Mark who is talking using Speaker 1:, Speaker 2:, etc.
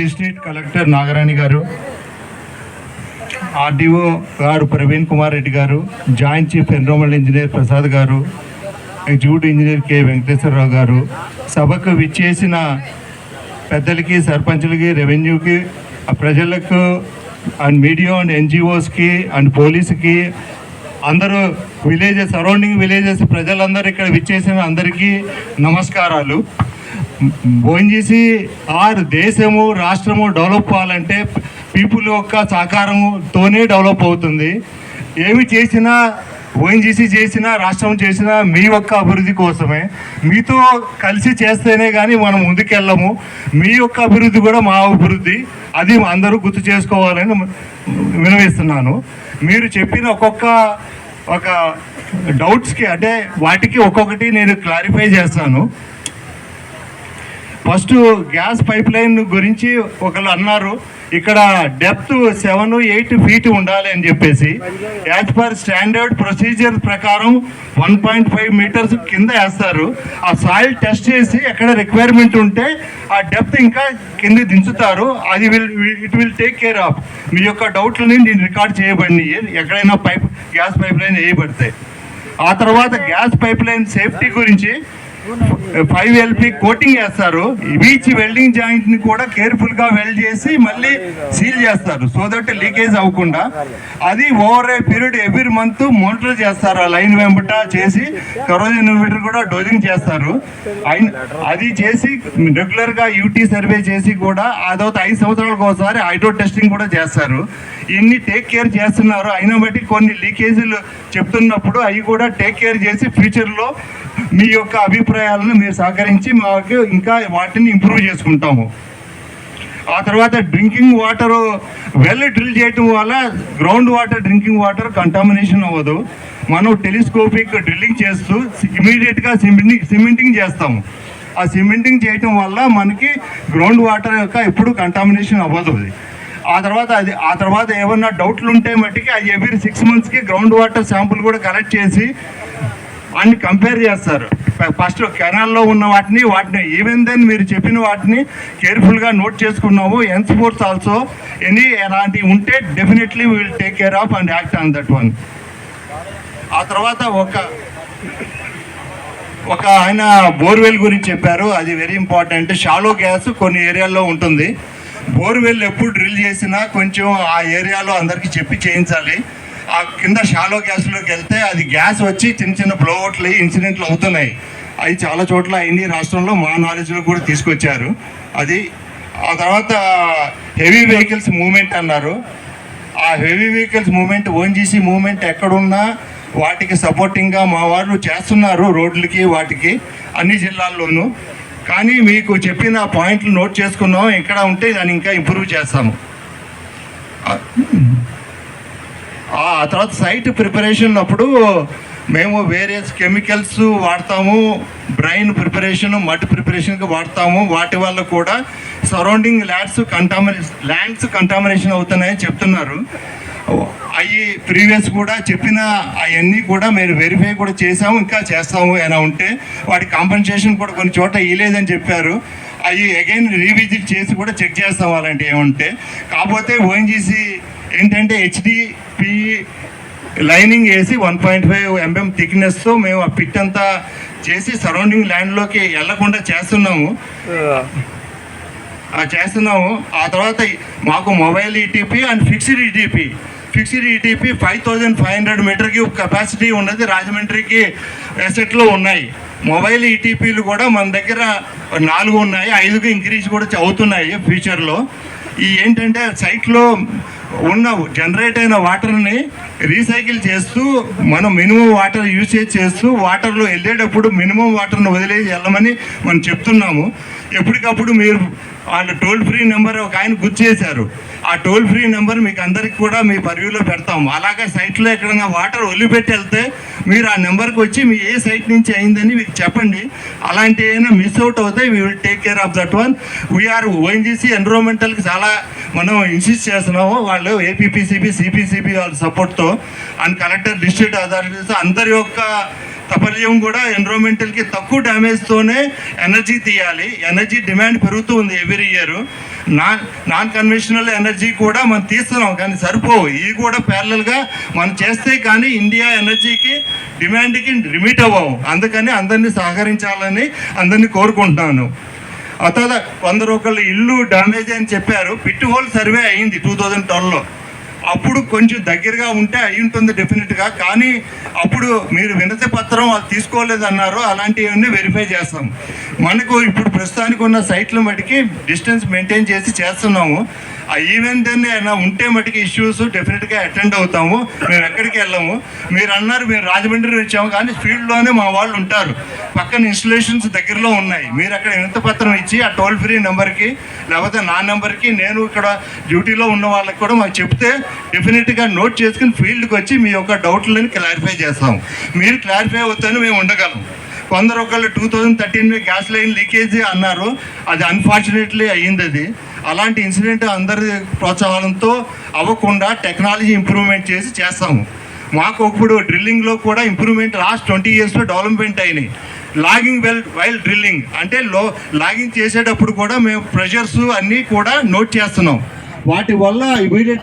Speaker 1: District collector Nagarani గారు RDO గారు ప్రవీణ్ కుమార్ రెడ్డి గారు joint chief environmental engineer Prasad గారు ఎగ్జిక్యూటివ్ ఇంజనీర్ కె వెంకటేశ్వరరావు గారు సభకు విచ్చేసిన పెద్దలకి సర్పంచులకి రెవెన్యూకి ప్రజలకు అండ్ మీడియా అండ్ ఎన్జిఓస్కి అండ్ పోలీసుకి అందరూ విలేజెస్ సరౌండింగ్ విలేజెస్ ప్రజలందరూ ఇక్కడ విచ్చేసిన అందరికీ నమస్కారాలు. ఓఎన్జీసీ ఆర్ దేశము రాష్ట్రము డెవలప్ అవ్వాలంటే పీపుల్ యొక్క సహకారంతోనే డెవలప్ అవుతుంది. ఏమి చేసినా ఓఎన్జీసీ చేసినా రాష్ట్రం చేసినా మీ యొక్క అభివృద్ధి కోసమే. మీతో కలిసి చేస్తేనే కానీ మనం ముందుకెళ్ళము. మీ యొక్క అభివృద్ధి కూడా మా అభివృద్ధి. అది అందరూ గుర్తు చేసుకోవాలని వినవిస్తున్నాను. మీరు చెప్పిన ఒక్కొక్క ఒక డౌట్స్కి అంటే వాటికి ఒక్కొక్కటి నేను క్లారిఫై చేస్తాను. ఫస్ట్ గ్యాస్ పైప్ లైన్ గురించి ఒకళ్ళు అన్నారు. ఇక్కడ డెప్త్ సెవెన్ ఎయిట్ ఫీట్ ఉండాలి అని చెప్పేసి. యాజ్ పర్ స్టాండర్డ్ ప్రొసీజర్ ప్రకారం వన్ పాయింట్ ఫైవ్ మీటర్స్ కింద వేస్తారు. ఆ సాయిల్ టెస్ట్ చేసి ఎక్కడ రిక్వైర్మెంట్ ఉంటే ఆ డెప్త్ ఇంకా కింద దించుతారు. అది will it will take care of మీ యొక్క డౌట్లని నేను రికార్డ్ చేయబడినాయి ఎక్కడైనా పైప్ గ్యాస్ పైప్ లైన్ వేయబడితే. ఆ తర్వాత గ్యాస్ పైప్ లైన్ సేఫ్టీ గురించి ఫైవ్ ఎల్పి కోటింగ్ వేస్తారు బీచ్ వెల్డింగ్ జాయింట్ని కూడా కేర్ఫుల్గా వెల్డ్ చేసి మళ్ళీ సీల్ చేస్తారు. సో దట్ లీకేజ్ అవ్వకుండా. అది over a period every month monitor చేస్తారు. ఆ లైన్ వెంబట చేసి కరోజన్ మీటర్ కూడా డోజింగ్ చేస్తారు. అది చేసి రెగ్యులర్గా యూటీ సర్వే చేసి కూడా అదొక ఐదు సంవత్సరాలకు ఒకసారి హైడ్రో టెస్టింగ్ కూడా చేస్తారు. ఇన్ని టేక్ కేర్ చేస్తున్నారు. అయినా బట్టి కొన్ని లీకేజీలు చెప్తున్నప్పుడు అవి కూడా టేక్ కేర్ చేసి ఫ్యూచర్లో మీ యొక్క అభిప్రాయం అభిప్రాయాలను మీరు సహకరించి మాకు ఇంకా వాటిని ఇంప్రూవ్ చేసుకుంటాము. ఆ తర్వాత డ్రింకింగ్ వాటర్ వెల్ డ్రిల్ చేయటం వల్ల ground water drinking water contamination అవ్వదు. మనం టెలిస్కోపిక్ డ్రిల్లింగ్ చేస్తూ ఇమీడియట్గా సిమెంటింగ్ సిమెంటింగ్ చేస్తాము. ఆ సిమెంటింగ్ చేయటం వల్ల మనకి గ్రౌండ్ వాటర్ యొక్క ఎప్పుడు కంటామినేషన్ అవ్వదు అది. ఆ తర్వాత అది ఆ తర్వాత ఏమన్నా డౌట్లు ఉంటే మట్టికి అది ఎవ్రీ సిక్స్ మంత్స్కి గ్రౌండ్ వాటర్ శాంపుల్ కూడా కలెక్ట్ చేసి అన్ని కంపేర్ చేస్తారు. ఫస్ట్ కెనాల్లో ఉన్న వాటిని వాటిని ఈవెన్ దెన్ మీరు చెప్పిన వాటిని కేర్ఫుల్గా నోట్ చేసుకున్నాము. ఎన్ స్పోర్ట్స్ ఆల్సో ఎనీ అలాంటివి ఉంటే definitely will take care of and act on that one ఆ తర్వాత ఒక ఒక ఆయన బోర్వెల్ గురించి చెప్పారు. అది వెరీ ఇంపార్టెంట్ షాలో గ్యాస్ కొన్ని ఏరియాల్లో ఉంటుంది. బోర్వెల్ ఎప్పుడు డ్రిల్ చేసినా కొంచెం ఆ ఏరియాలో అందరికీ చెప్పి చేయించాలి. ఆ కింద షాలో గ్యాస్లోకి వెళ్తే అది గ్యాస్ వచ్చి చిన్న చిన్న బ్లోఅవుట్లు ఇన్సిడెంట్లు అవుతున్నాయి. అవి చాలా చోట్ల అయింది. రాష్ట్రంలో మా నాలెడ్జ్లో కూడా తీసుకొచ్చారు. అది ఆ తర్వాత హెవీ వెహికల్స్ మూమెంట్ అన్నారు. ఆ heavy vehicles movement ONGC movement ఎక్కడున్నా వాటికి సపోర్టింగ్గా మా వాళ్ళు చేస్తున్నారు రోడ్లకి వాటికి అన్ని జిల్లాల్లోనూ. కానీ మీకు చెప్పిన పాయింట్లు నోట్ చేసుకున్నాం. ఇక్కడ ఉంటే దాన్ని ఇంకా ఇంప్రూవ్ చేస్తాము. ఆ తర్వాత సైట్ ప్రిపరేషన్ అప్పుడు మేము వేరియస్ కెమికల్స్ వాడతాము బ్రైన్ ప్రిపరేషన్ మట్టి ప్రిపరేషన్కి వాడతాము. వాటి వల్ల కూడా సరౌండింగ్ ల్యాండ్స్ కంటామినే ల్యాండ్స్ కంటామినేషన్ అవుతున్నాయని చెప్తున్నారు. అవి ప్రీవియస్ కూడా చెప్పిన అవన్నీ కూడా మీరు వెరిఫై కూడా చేసాము ఇంకా చేస్తాము. ఏమైనా ఉంటే వాటి కాంపెన్సేషన్ కూడా కొన్ని చోట ఇవ్వలేదని చెప్పారు. అవి అగైన్ రీవిజిట్ చేసి కూడా చెక్ చేస్తాం అలాంటివి ఏమంటే. కాకపోతే ఓఎన్జీసీ ఏంటంటే హెచ్డిపి లైనింగ్ వేసి వన్ పాయింట్ ఫైవ్ ఎంఎం థిక్నెస్తో మేము ఆ పిట్ అంతా చేసి సరౌండింగ్ ల్యాండ్లోకి వెళ్ళకుండా చేస్తున్నాము. చేస్తున్నాము. ఆ తర్వాత మాకు mobile ETP and fixed ETP fixed ETP five thousand five hundred metre cube capacity ఉన్నది రాజమండ్రికి ఎసెట్లో ఉన్నాయి. మొబైల్ ఈటీపీలు కూడా మన దగ్గర నాలుగు ఉన్నాయి. ఐదుకు ఇంక్రీజ్ కూడా అవుతున్నాయి ఫ్యూచర్లో ఈ ఏంటంటే సైట్లో ఉన్న జనరేట్ అయిన వాటర్ని రీసైకిల్ చేస్తూ మనం మినిమం వాటర్ యూసేజ్ చేస్తూ వాటర్లో వెళ్ళేటప్పుడు మినిమం వాటర్ను వదిలేసి వెళ్ళమని మనం చెప్తున్నాము. ఎప్పటికప్పుడు మీరు వాళ్ళ టోల్ ఫ్రీ నెంబర్ ఒక ఆయన గుర్తు చేశారు. టోల్ ఫ్రీ నెంబర్ మీకు అందరికి కూడా మీ పర్వ్యూలో పెడతాం అలాగే సైట్లో ఎక్కడైనా వాటర్ వదిలిపెట్టి వెళ్తే మీరు ఆ నెంబర్కి వచ్చి మీ ఏ సైట్ నుంచి అయిందని మీకు చెప్పండి. అలాంటి ఏమైనా మిస్ అవుట్ అవుతాయి we will take care of that one we are ONGC ఎన్విరాన్మెంటల్కి చాలా మనం ఇన్సిస్ట్ చేస్తున్నాము. వాళ్ళు ఏపీపీసీబీ సిపిసిబి వాళ్ళ సపోర్ట్తో అండ్ కలెక్టర్ డిస్ట్రిక్ట్ అథారిటీస్ అందరి యొక్క తపర్యం కూడా ఎన్విరాన్మెంటల్కి తక్కువ డ్యామేజ్తోనే ఎనర్జీ తీయాలి. ఎనర్జీ డిమాండ్ పెరుగుతూ ఉంది every year. Non non conventional energy కూడా మనం తీస్తున్నాం కానీ సరిపోవు. ఇవి కూడా ప్యారలల్గా మనం చేస్తే కానీ ఇండియా ఎనర్జీకి డిమాండ్కి లిమిట్ అవ్వవు. అందుకని అందరినీ సహకరించాలని అందరినీ కోరుకుంటున్నాను. తర్వాత కొందరు ఒకళ్ళు ఇల్లు డ్యామేజ్ అని చెప్పారు. పిట్ హోల్ సర్వే అయింది టూ థౌజండ్ ట్వెల్వ్లో. అప్పుడు కొంచెం దగ్గరగా ఉంటే అయి ఉంటుంది డెఫినెట్గా కానీ అప్పుడు మీరు వినతి పత్రం అది తీసుకోలేదు అన్నారు అలాంటివన్నీ వెరిఫై చేస్తాం. మనకు ఇప్పుడు ప్రస్తుతానికి ఉన్న సైట్ల మటుకి డిస్టెన్స్ మెయింటైన్ చేసి చేస్తున్నాము. ఆ ఈవెంట్ ఏమైనా ఉంటే మటుకు ఇష్యూస్ డెఫినెట్గా అటెండ్ అవుతాము. మేము ఎక్కడికి వెళ్ళాము. మీరు అన్నారు మేము రాజమండ్రి వచ్చాము. కానీ ఫీల్డ్లోనే మా వాళ్ళు ఉంటారు. పక్కన ఇన్స్టలేషన్స్ దగ్గరలో ఉన్నాయి. మీరు అక్కడ వినతి పత్రం ఇచ్చి ఆ టోల్ ఫ్రీ నెంబర్కి లేకపోతే నా నెంబర్కి నేను ఇక్కడ డ్యూటీలో ఉన్న వాళ్ళకి కూడా మాకు చెప్తే డెఫినెట్గా నోట్ చేసుకుని ఫీల్డ్కి వచ్చి మీ యొక్క డౌట్లను క్లారిఫై చేస్తాం మీరు క్లారిఫై అవుతాను మేము ఉండగలం. కొందరు ఒకళ్ళు two thousand thirteen gas line leakage అన్నారు. అది అన్ఫార్చునేట్లీ అయ్యింది అది అలాంటి ఇన్సిడెంట్ అందరి ప్రోత్సాహంతో అవ్వకుండా టెక్నాలజీ ఇంప్రూవ్మెంట్ చేసి చేస్తాము. మాకు ఇప్పుడు డ్రిల్లింగ్లో కూడా ఇంప్రూవ్మెంట్ లాస్ట్ ట్వంటీ ఇయర్స్లో డెవలప్మెంట్ అయినాయి. లాగింగ్ వెల్ వైల్ డ్రిల్లింగ్ అంటే లో లాగింగ్ చేసేటప్పుడు కూడా మేము ప్రెషర్స్ అన్నీ కూడా నోట్ చేస్తున్నాం. వాటి వల్ల ఇమీడియట్